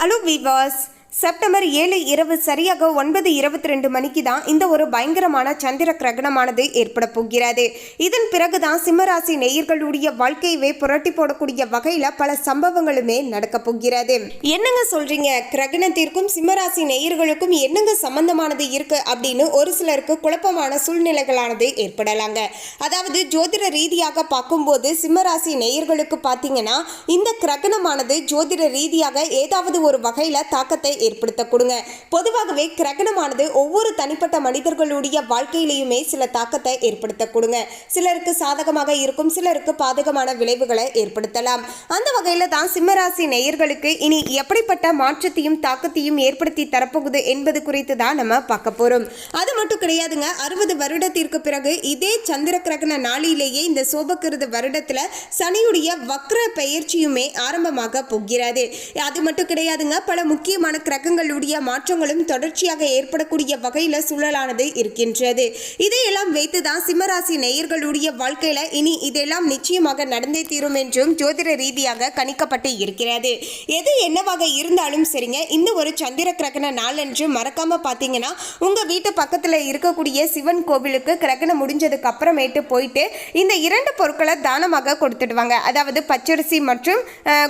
Alô, vivas! September ஏழு இரவு சரியாக ஒன்பது இருபத்தி ரெண்டு மணிக்கு தான் இந்த ஒரு பயங்கரமான சந்திர கிரகணமானது ஏற்பட போகிறது. இதன் பிறகுதான் சிம்மராசி நேயர்களுடைய வாழ்க்கையவே புரட்டி போடக்கூடிய வகையில் பல சம்பவங்களுமே நடக்க போகிறது. என்னங்க சொல்றீங்க? கிரகணத்திற்கும் சிம்மராசி நேயர்களுக்கும் என்னங்க சம்பந்தமானது இருக்கு? அப்படின்னு ஒரு சிலருக்கு குழப்பமான சூழ்நிலைகளானது ஏற்படலாங்க. அதாவது ஜோதிட ரீதியாக பார்க்கும்போது சிம்மராசி நேயர்களுக்கு பார்த்தீங்கன்னா இந்த கிரகணமானது ஜோதிட ரீதியாக ஏதாவது ஒரு வகையில் தாக்கத்தை ஏற்படுத்த கொடுங்க. பொதுவாகவே கிரகணமானது ஒவ்வொரு தனிப்பட்ட மனிதர்களுடைய வாழ்க்கையிலையுமே சில தாக்கத்தை ஏற்படுத்த கொடுங்க. சிலருக்கு சாதகமாக இருக்கும் சிலருக்கு பாதகமான விளைவுகளை ஏற்படுத்தலாம். அந்த வகையில் தான் சிம்மராசி நேயர்களுக்கு இனி எப்படிப்பட்ட மாற்றத்தையும் தாக்கத்தையும் ஏற்படுத்தி தரப்போகுது என்பது குறித்து தான் நம்ம பார்க்க போகிறோம் அது மட்டும் கிடையாதுங்க அறுபது வருடத்திற்கு பிறகு இதே சந்திர கிரகண நாளிலேயே இந்த சோபக்கிருத வருடத்தில் சனியுடைய வக்ர பெயர்ச்சியுமே ஆரம்பமாக போகிறது. அது மட்டும் கிடையாதுங்க பல முக்கியமான கிரகங்களுடைய மாற்றங்களும் தொடர்ச்சியாக ஏற்படக்கூடிய வகையில் சூழலானது இருக்கின்றது. இதையெல்லாம் வைத்து தான் சிம்மராசி நேயர்களுடைய வாழ்க்கையில் இனி இதெல்லாம் நிச்சயமாக நடந்தே தீரும் என்றும் ஜோதிட ரீதியாக கணிக்கப்பட்டு இருக்கிறது. எது என்னவாக இருந்தாலும் சரிங்க இந்த ஒரு சந்திர கிரகண நாளன்று மறக்காம பார்த்தீங்கன்னா உங்க வீட்டு பக்கத்தில் இருக்கக்கூடிய சிவன் கோவிலுக்கு கிரகணம் முடிஞ்சதுக்கு அப்புறமேட்டு போயிட்டு இந்த இரண்டு பொருட்களை தானமாக கொடுத்துடுவாங்க அதாவது பச்சரிசி மற்றும்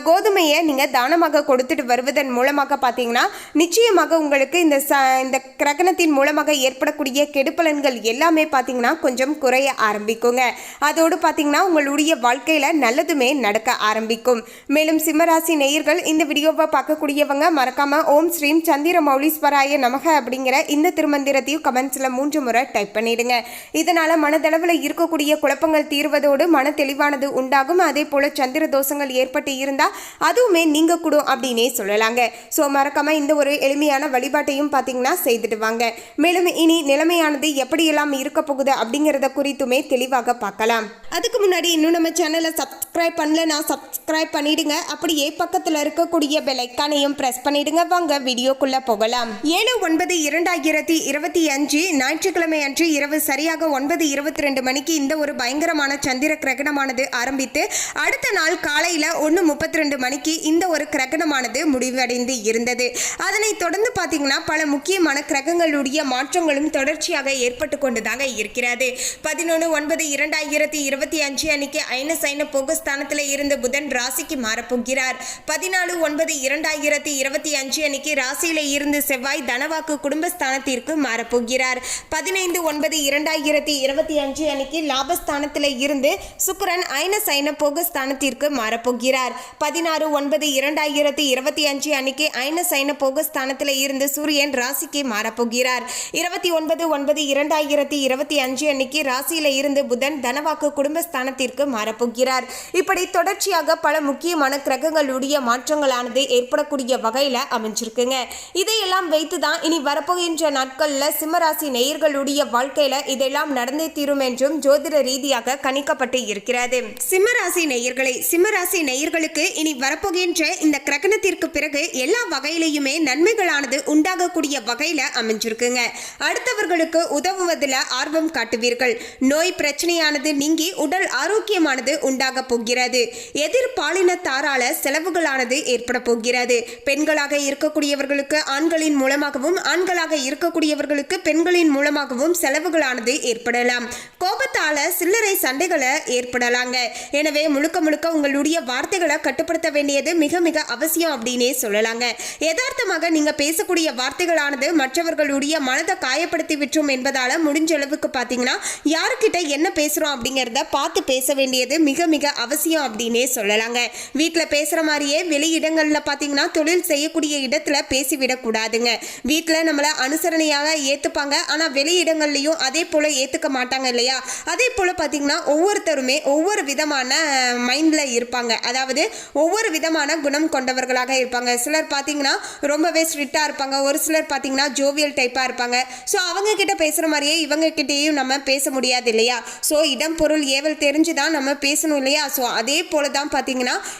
கோதுமையை நீங்கள் தானமாக கொடுத்துட்டு வருவதன் மூலமாக பார்த்தீங்கன்னா நிச்சயமாக உங்களுக்கு இந்த ச இந்த கிரகணத்தின் மூலமாக ஏற்படக்கூடிய கெடுபலன்கள் எல்லாமே பார்த்தீங்கன்னா கொஞ்சம் குறைய ஆரம்பிக்குங்க. அதோடு பார்த்தீங்கன்னா உங்களுடைய வாழ்க்கையில் நல்லதுமே நடக்க ஆரம்பிக்கும். மேலும் சிம்மராசி நேயர்கள் இந்த வீடியோவை பார்க்கக்கூடியவங்க மறக்காமல் ஓம் ஸ்ரீம் சந்திர மௌலீஸ்வராய நமக அப்படிங்கிற இந்த திருமந்திரத்தையும் கமெண்ட்ஸில் மூன்று முறை டைப் பண்ணிடுங்க. இதனால் மனதளவில் இருக்கக்கூடிய குழப்பங்கள் தீர்வதோடு மன தெளிவானது உண்டாகும். அதே போல் சந்திர தோஷங்கள் ஏற்பட்டு இருந்தால் அதுவுமே நீங்க கூடும் அப்படின்னே சொல்லலாங்க. ஸோ மறக்காமல் இந்த ஒரு எளிமையான வழிபாட்டையும் பார்த்தீங்கன்னா செய்துட்டு வாங்க. மேலும் இனி நிலைமையானது எப்படியெல்லாம் இருக்க போகுது அப்படிங்கிறத குறித்துமே தெளிவாக பார்க்கலாம். அதுக்கு முன்னாடி இன்னும் நம்ம சேனலை சப்ஸ்கிரைப் பண்ணல நான் சப்ஸ்கிரைப் பண்ணிடுங்க. அப்படியே பக்கத்தில் இருக்கக்கூடிய பெலைக்கானையும் ப்ரெஸ் பண்ணிடுங்க. வாங்க வீடியோக்குள்ள போகலாம். ஏழு ஒன்பது இரண்டாயிரத்தி இருபத்தி அஞ்சு ஞாயிற்றுக்கிழமை அன்று இரவு சரியாக ஒன்பது இருபத்தி ரெண்டு மணிக்கு இந்த ஒரு பயங்கரமான சந்திர கிரகணமானது ஆரம்பித்து அடுத்த நாள் காலையில் ஒன்று முப்பத்தி ரெண்டு மணிக்கு இந்த ஒரு கிரகணமானது முடிவடைந்து இருந்தது. அதனைத் தொடர்ந்து பார்த்தீங்கன்னா பல முக்கியமான கிரகங்களுடைய மாற்றங்களும் தொடர்ச்சியாக ஏற்பட்டு கொண்டுதாங்க இருக்கிறது. பதினொன்று ஒன்பது இரண்டாயிரத்தி இருபத்தி அஞ்சு அன்னைக்கு ஐன சைன போகஸ்தானத்தில் இருந்த புதன் ராசிக்கு மாறப்போகிறார். பதினாலு ஒன்பது இரண்டாயிரத்தி இருபத்தி அஞ்சு அன்னைக்கு ராசியில இருந்து செவ்வாய் தனவாக்கு குடும்பஸ்தானத்திற்கு மாறப்போகிறார். பதினைந்து ஒன்பது இரண்டாயிரத்தி இருபத்தி அஞ்சு அன்னைக்கு லாபஸ்தானத்தில் இருந்து சுக்கரன் ஐன சைன போக ஸ்தானத்திற்கு மாறப்போகிறார். பதினாறு ஒன்பது இரண்டாயிரத்தி இருபத்தி அஞ்சு அன்னைக்கு ஐன சைன போக ஸ்தானத்தில் இருந்து சூரியன் ராசிக்கு மாறப்போகிறார். இருபத்தி ஒன்பது ஒன்பது இரண்டாயிரத்தி இருபத்தி அஞ்சு அன்னைக்கு ராசியில இருந்து புதன் தனவாக்கு குடும்பஸ்தானத்திற்கு மாறப்போகிறார். இப்படி தொடர்ச்சியாக பல முக்கியமான கிரகங்களுடைய மாற்றங்களானது ஏற்படக்கூடிய வகையில் அமைஞ்சிருக்குங்க. இதையெல்லாம் வைத்து தான் இனி வரப்போகின்ற நாட்களில் சிம்மராசி நேயர்களுடைய வாழ்க்கையில் இதெல்லாம் நடந்தே தீரும் என்றும் ஜோதிட ரீதியாக கணிக்கப்பட்டு இருக்கிறது. சிம்மராசி நேயர்களை சிம்மராசி நேயர்களுக்கு இனி வரப்போகின்ற இந்த கிரகணத்திற்கு பிறகு எல்லா வகையிலையுமே நன்மைகளானது உண்டாகக்கூடிய வகையில் அமைஞ்சிருக்குங்க. அடுத்தவர்களுக்கு உதவுவதில் ஆர்வம் காட்டுவீர்கள். நோய் பிரச்சனையானது நீங்கி உடல் ஆரோக்கியமானது உண்டாக போகிறது. எதிர் பாலினத்தாரால செலவுகளானது ஏற்பட போகிறது. பெண்களாக இருக்கக்கூடியவர்களுக்கு ஆண்களின் மூலமாகவும் ஆண்களாக இருக்கக்கூடியவர்களுக்கு பெண்களின் மூலமாகவும் செலவுகளானது ஏற்படலாம். கோபத்தால சில்லறை சண்டைகளை ஏற்படலாங்க. எனவே முழுக்க முழுக்க உங்களுடைய வார்த்தைகளை கட்டுப்படுத்த வேண்டியது மிக மிக அவசியம் அப்படின்னே சொல்லலாங்க. யதார்த்தமாக நீங்க பேசக்கூடிய வார்த்தைகளானது மற்றவர்களுடைய மனதை காயப்படுத்தி விட்டோம் என்பதால முடிஞ்ச அளவுக்கு பாத்தீங்கன்னா யாருக்கிட்ட என்ன பேசுறோம் அப்படிங்கிறத பார்த்து பேச வேண்டியது மிக மிக அவசியம் அப்படின்னே சொல்லலாம் சொல்லலாங்க வீட்டில் பேசுகிற மாதிரியே வெளியிடங்களில் பார்த்தீங்கன்னா தொழில் செய்யக்கூடிய இடத்துல பேசிவிடக்கூடாதுங்க. வீட்டில் நம்மளை அனுசரணையாக ஏற்றுப்பாங்க ஆனால் வெளியிடங்கள்லையும் அதே போல் ஏற்றுக்க மாட்டாங்க இல்லையா? அதே போல் பார்த்தீங்கன்னா ஒவ்வொருத்தருமே ஒவ்வொரு விதமான மைண்டில் இருப்பாங்க. அதாவது ஒவ்வொரு விதமான குணம் கொண்டவர்களாக இருப்பாங்க. சிலர் பார்த்தீங்கன்னா ரொம்பவே ஸ்ட்ரிக்டாக இருப்பாங்க. ஒரு சிலர் பார்த்தீங்கன்னா ஜோவியல் டைப்பாக இருப்பாங்க. ஸோ அவங்க கிட்ட பேசுகிற மாதிரியே இவங்க கிட்டேயும் நம்ம பேச முடியாது இல்லையா? ஸோ இடம் பொருள் ஏவல் தெரிஞ்சு தான் நம்ம பேசணும் இல்லையா? ஸோ அதே போல தான் பார்த்தீங்கன்னா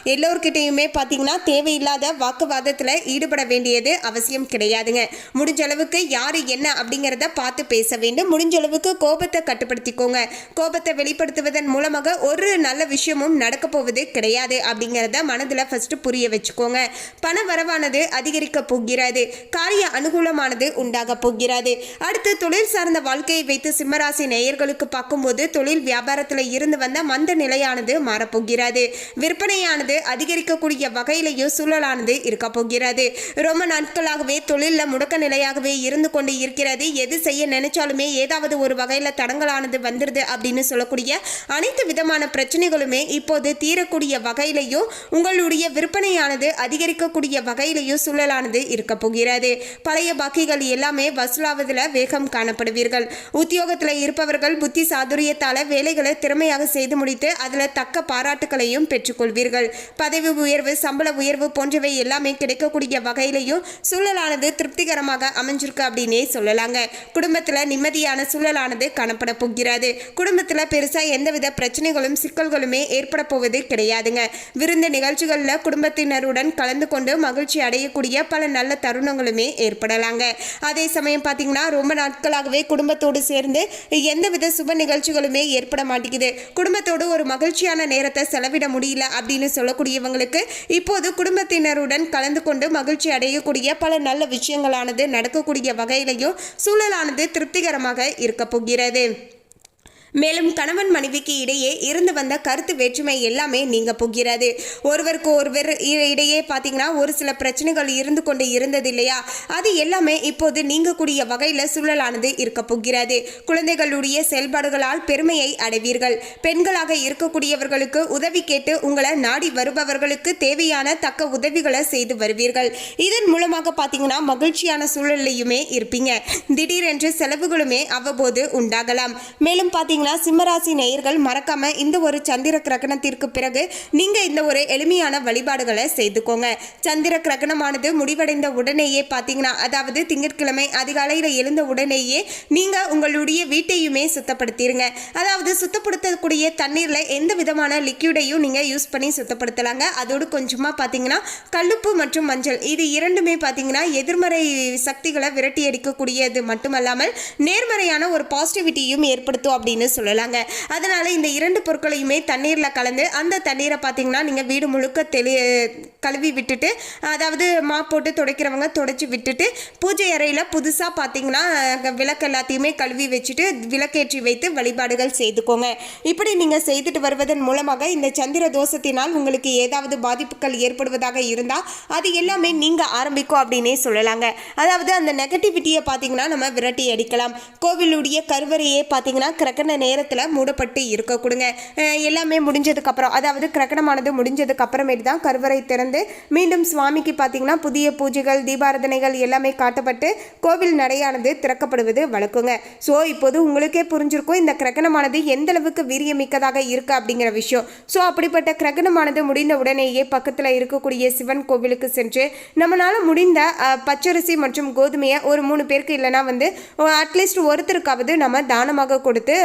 எல்லோர்கிட்டையுமே பார்த்தீங்கன்னா தேவையில்லாத வாக்குவாதத்தில் ஈடுபட வேண்டியது அவசியம் கிடையாதுங்க. முடிஞ்ச அளவுக்கு யார் என்ன அப்படிங்கிறத பார்த்து பேச வேண்டும். முடிஞ்ச அளவுக்கு கோபத்தை கட்டுப்படுத்திக்கோங்க. கோபத்தை வெளிப்படுத்துவதன் மூலமாக ஒரு நல்ல விஷயமும் நடக்க போவது கிடையாது அப்படிங்கிறத மனதில் ஃபஸ்ட்டு புரிய வச்சுக்கோங்க. பண வரவானது அதிகரிக்க போகிறது. காரிய அனுகூலமானது உண்டாக போகிறது. அடுத்து தொழில் சார்ந்த வாழ்க்கையை வைத்து சிம்மராசி நேயர்களுக்கு பார்க்கும்போது தொழில் வியாபாரத்தில் இருந்து வந்த மந்த நிலையானது மாறப்போகிறது விற்பனையானது அதிகரிக்கக்கூடிய வகையிலேயும் சூழலானது இருக்க போகிறது. ரொம்ப நாட்களாகவே தொழிலில் முடக்க நிலையாகவே இருந்து கொண்டு இருக்கிறது. எது செய்ய நினைச்சாலுமே ஏதாவது ஒரு வகையில் தடங்கலானது வந்துடுது அப்படின்னு சொல்லக்கூடிய அனைத்து விதமான பிரச்சனைகளுமே இப்போது தீரக்கூடிய வகையிலையும் உங்களுடைய விற்பனையானது அதிகரிக்கக்கூடிய வகையிலையும் சூழலானது இருக்க போகிறது. பழைய பாக்கிகள் எல்லாமே வசூலாவதில் வேகம் காணப்படுவீர்கள். உத்தியோகத்தில் இருப்பவர்கள் புத்தி சாதுரியத்தால் வேலைகளை திறமையாக செய்து முடித்து அதில் தக்க பாராட்டுகளையும் பெற்றுக்கொள் பதவி உயர்வு சம்பள உயர்வு போன்றவை எல்லாமே கிடைக்கக்கூடிய வகையிலையும் சூழலானது திருப்திகரமாக அமைஞ்சிருக்கு அப்படின்னே சொல்லலாங்க. குடும்பத்தில் நிம்மதியான சூழலானது காணப்பட போகிறது. குடும்பத்தில் பெருசாக எந்தவித பிரச்சனைகளும் சிக்கல்களுமே ஏற்பட போவது கிடையாதுங்க. விருந்து நிகழ்ச்சிகளில் குடும்பத்தினருடன் கலந்து கொண்டு மகிழ்ச்சி அடையக்கூடிய பல நல்ல தருணங்களுமே ஏற்படலாங்க. அதே சமயம் பார்த்தீங்கன்னா ரொம்ப நாட்களாகவே குடும்பத்தோடு சேர்ந்து எந்தவித சுப நிகழ்ச்சிகளுமே ஏற்பட மாட்டேங்குது. குடும்பத்தோடு ஒரு மகிழ்ச்சியான நேரத்தை செலவிட முடியல அப்படின்னு சொல்லக்கூடியவங்களுக்கு இப்போது குடும்பத்தினருடன் கலந்து கொண்டு மகிழ்ச்சி அடையக்கூடிய பல நல்ல விஷயங்களானது நடக்கக்கூடிய வகையிலையும் சூழலானது திருப்திகரமாக இருக்க போகிறது. மேலும் கணவன் மனைவிக்கு இடையே இருந்து வந்த கருத்து வேற்றுமை எல்லாமே நீங்க போகிறது. ஒருவருக்கு ஒருவர் இ- இடையே பார்த்தீங்கன்னா ஒரு சில பிரச்சனைகள் இருந்து கொண்டு இருந்தது இல்லையா? அது எல்லாமே இப்போது நீங்கக்கூடிய வகையில் சூழலானது இருக்க போகிறது. குழந்தைகளுடைய செயல்பாடுகளால் பெருமையை அடைவீர்கள். பெண்களாக இருக்கக்கூடியவர்களுக்கு உதவி கேட்டு உங்களை நாடி வருபவர்களுக்கு தேவையான தக்க உதவிகளை செய்து வருவீர்கள். இதன் மூலமாக பார்த்தீங்கன்னா மகிழ்ச்சியான சூழல்லையுமே இருப்பீங்க. திடீரென்று செலவுகளுமே அவ்வப்போது உண்டாகலாம். மேலும் பார்த்தீங்கன்னா சிம்மராசி நேயர்கள் மறக்காம இந்த ஒரு சந்திர கிரகணத்திற்கு பிறகு நீங்க இந்த ஒரு எளிமையான வழிபாடுகளை செய்துக்கோங்க. சந்திர கிரகணமானது முடிவடைந்த உடனேயே பார்த்தீங்கன்னா அதாவது திங்கட்கிழமை அதிகாலையில் எழுந்த உடனேயே நீங்க உங்களுடைய வீட்டையுமே சுத்தப்படுத்திடுங்க அதாவது சுத்தப்படுத்தக்கூடிய தண்ணீரில் எந்த விதமான லிக்யூடையும் நீங்கள் யூஸ் பண்ணி சுத்தப்படுத்தலாங்க. அதோடு கொஞ்சமாக பார்த்தீங்கன்னா கல்லுப்பு மற்றும் மஞ்சள். இது இரண்டுமே பார்த்தீங்கன்னா எதிர்மறை சக்திகளை விரட்டி அடிக்கக்கூடியது மட்டுமல்லாமல் நேர்மறையான ஒரு பாசிட்டிவிட்டியும் ஏற்படுத்தும் அப்படின்னு சொல்லலாங்க. அதனால இந்த இரண்டு பொருட்களையுமே தண்ணீரில் கலந்து அந்த தண்ணீரை பார்த்தீங்கன்னா நீங்கள் வீடு முழுக்க தெளி கழுவி விட்டுட்டு அதாவது மா போட்டு துடைக்கிறவங்க துடைச்சி விட்டுட்டு பூஜை அறையில் புதுசாக பார்த்தீங்கன்னா விளக்கு எல்லாத்தையுமே கழுவி வச்சுட்டு விளக்கேற்றி வைத்து வழிபாடுகள் செய்துக்கோங்க. இப்படி நீங்கள் செய்துட்டு வருவதன் மூலமாக இந்த சந்திர தோஷத்தினால் உங்களுக்கு ஏதாவது பாதிப்புகள் ஏற்படுவதாக இருந்தால் அது எல்லாமே நீங்கள் ஆரம்பிக்கும் அப்படின்னே சொல்லலாங்க. அதாவது அந்த நெகட்டிவிட்டியை பார்த்தீங்கன்னா நம்ம விரட்டி அடிக்கலாம். கோவிலுடைய கருவறையே பார்த்தீங்கன்னா கிரகண நேரத்தில் மூடப்பட்டு இருக்க கொடுங்க. எல்லாமே முடிஞ்சதுக்கப்புறம் அதாவது கிரகணமானது முடிஞ்சதுக்கு அப்புறமேட்டு தான் கருவறை திறந்து மீண்டும் சுவாமிக்கு பார்த்தீங்கன்னா புதிய பூஜைகள் தீபாரதனைகள் எல்லாமே காட்டப்பட்டு கோவில் நடையானது திறக்கப்படுவது வழக்குங்க. ஸோ இப்போது உங்களுக்கே புரிஞ்சிருக்கும் இந்த கிரகணமானது எந்த அளவுக்கு வீரியமிக்கதாக இருக்குது அப்படிங்கிற விஷயம். ஸோ அப்படிப்பட்ட கிரகணமானது முடிந்த உடனேயே பக்கத்தில் இருக்கக்கூடிய சிவன் கோவிலுக்கு சென்று நம்மளால் முடிந்த பச்சரிசி மற்றும் கோதுமையை ஒரு மூணு பேருக்கு இல்லைனா வந்து அட்லீஸ்ட் ஒருத்தருக்காவது நம்ம தானமாக கொடுத்து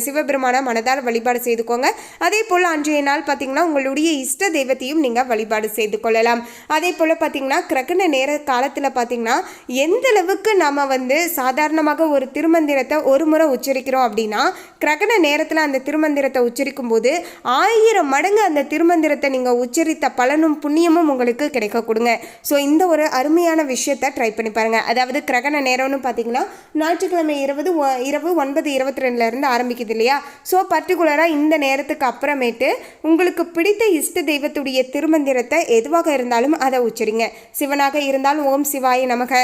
சிவபெருமான மனதால் வழிபாடு செய்துக்கோங்க. அதே போல் அன்றைய நாள் பார்த்தீங்கன்னா உங்களுடைய இஷ்ட தெய்வத்தையும் நீங்கள் வழிபாடு செய்து கொள்ளலாம். அதே போல் பார்த்தீங்கன்னா கிரகண நேர காலத்தில் பார்த்தீங்கன்னா எந்த அளவுக்கு நம்ம வந்து சாதாரணமாக ஒரு திருமந்திரத்தை ஒரு முறை உச்சரிக்கிறோம் அப்படின்னா கிரகண நேரத்தில் அந்த திருமந்திரத்தை உச்சரிக்கும் போது ஆயிரம் மடங்கு அந்த திருமந்திரத்தை நீங்கள் உச்சரித்த பலனும் புண்ணியமும் உங்களுக்கு கிடைக்க கொடுங்க. ஸோ இந்த ஒரு அருமையான விஷயத்தை ட்ரை பண்ணி பாருங்கள் அதாவது கிரகண நேரம்னு பார்த்தீங்கன்னா ஞாயிற்றுக்கிழமை இருபது ஒ- இரவு ஒன்பது இருபத்தி ரெண்டுலேருந்து ஆரம்பிக்குது இல்லையா ஸோ பர்டிகுலராக இந்த நேரத்துக்கு அப்புறமேட்டு உங்களுக்கு பிடித்த இஷ்ட தெய்வத்துடைய திருமந்திரத்தை எதுவாக இருந்தாலும் அதை உச்சரிங்க. சிவனாக இருந்தால் ஓம் சிவாய நமக.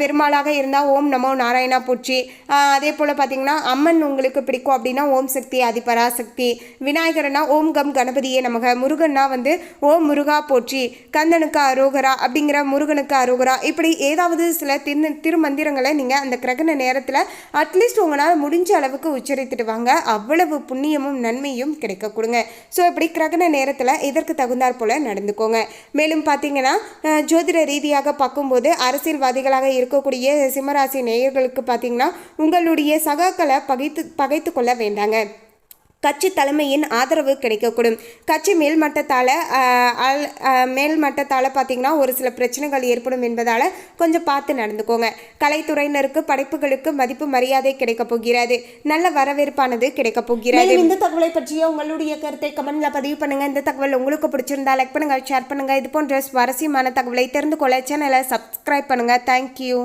பெருமாளாக இருந்தால் ஓம் நமோ நாராயணா போற்றி அதே போல் பார்த்தீங்கன்னா அம்மன் உங்களுக்கு பிடிக்கும் அப்படின்னா ஓம் சக்தி அதிபராசக்தி. விநாயகர்னா ஓம் கம் கணபதியே நமக. முருகன்னா வந்து ஓம் முருகா போற்றி. கந்தனுக்கு அரோகரா அப்படிங்கிற முருகனுக்கு அரோகரா. இப்படி ஏதாவது சில திரு திருமந்திரங்களை நீங்கள் அந்த கிரகண நேரத்தில் அட்லீஸ்ட் உங்களால் முடிஞ்ச அளவுக்கு உச்சரித்துட்டு வாங்க அவ்வளவு புண்ணியமும் நன்மையும் கிடைக்க கொடுங்க. ஸோ இப்படி கிரகண நேரத்தில் இதற்கு தகுந்தாற் போல் நடந்துக்கோங்க. மேலும் பார்த்தீங்கன்னா ஜோதிட ரீதியாக பார்க்கும்போது அரசியல்வாதிகளாக இருக்கக்கூடிய சிம்மராசி நேயர்களுக்கு பார்த்தீங்கன்னா உங்களுடைய சகாக்களை பகைத்து பகைத்து கொள்ள வேண்டாங்க. கட்சி தலைமையின் ஆதரவு கிடைக்கக்கூடும். கட்சி மேல்மட்டத்தால் மேல்மட்டத்தால் பார்த்தீங்கன்னா ஒரு சில பிரச்சனைகள் ஏற்படும் என்பதால் கொஞ்சம் பார்த்து நடந்துக்கோங்க. கலைத்துறையினருக்கு படைப்புகளுக்கு மதிப்பு மரியாதை கிடைக்கப் போகிறது. நல்ல வரவேற்பானது கிடைக்கப் போகிறது. இந்த தகவலை பற்றிய உங்களுடைய கருத்தை கமெண்ட்ல பதிவு பண்ணுங்க. இந்த தகவல் உங்களுக்கு பிடிச்சிருந்தா லைக் பண்ணுங்க ஷேர் பண்ணுங்க. இது போன்ற சுவாரஸ்யமான தகவலை தெரிந்து கொள்ள சேனலை சப்ஸ்கிரைப் பண்ணுங்க. தேங்க்யூ